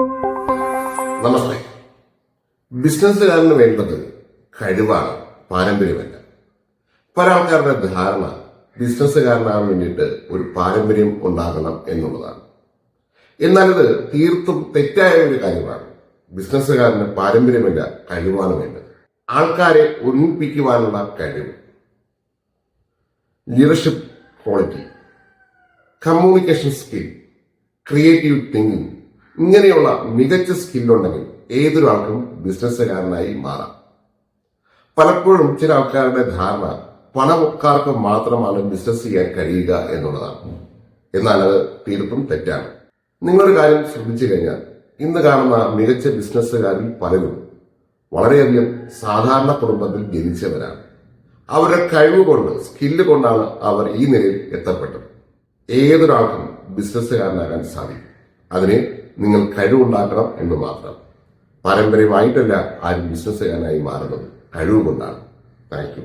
നമസ്തേ. ബിസിനസ്സുകാരന് വേണ്ടത് കഴിവാണ് പാരമ്പര്യമല്ല. പല ആൾക്കാരുടെ ധാരണ ബിസിനസ്സുകാരനാകാൻ വേണ്ടിയിട്ട് ഒരു പാരമ്പര്യം ഉണ്ടാകണം എന്നുള്ളതാണ്. എന്നാൽ ഇത് തീർത്തും തെറ്റായ ഒരു കാര്യമാണ്. ബിസിനസ്സുകാരന് പാരമ്പര്യമല്ല കഴിവാണ് വേണ്ടത്. ആൾക്കാരെ ഒന്നിപ്പിക്കുവാനുള്ള കഴിവ്. Leadership quality. Communication skill. Creative thinking. ഇങ്ങനെയുള്ള മികച്ച സ്കില്ലുണ്ടെങ്കിൽ ഏതൊരാൾക്കും ബിസിനസ്സുകാരനായി മാറാം. പലപ്പോഴും ചില ആൾക്കാരുടെ ധാരണ പണക്കാർക്ക് മാത്രമാണ് ബിസിനസ് ചെയ്യാൻ കഴിയുക എന്നുള്ളതാണ്. എന്നാൽ അത് തീർത്തും തെറ്റാണ്. നിങ്ങളൊരു കാര്യം ശ്രദ്ധിച്ചു കഴിഞ്ഞാൽ ഇന്ന് കാണുന്ന മികച്ച ബിസിനസ്സുകാരിൽ പലരും വളരെയധികം സാധാരണ കുടുംബത്തിൽ ജനിച്ചവരാണ്. അവരുടെ കഴിവ് കൊണ്ട് സ്കില്ല് കൊണ്ടാണ് അവർ ഈ നിലയിൽ എത്തപ്പെട്ടത്. ഏതൊരാൾക്കും ബിസിനസ്സുകാരനാകാൻ സാധിക്കും. അതിന് നിങ്ങൾ കഴിവുണ്ടാക്കണം എന്ന് മാത്രം. പാരമ്പര്യമായിട്ടല്ല ആരും ബിസിനസ്സുകാരനായി മാറുന്നത്. കഴിവ് കൊണ്ടാണ് താങ്ക് യു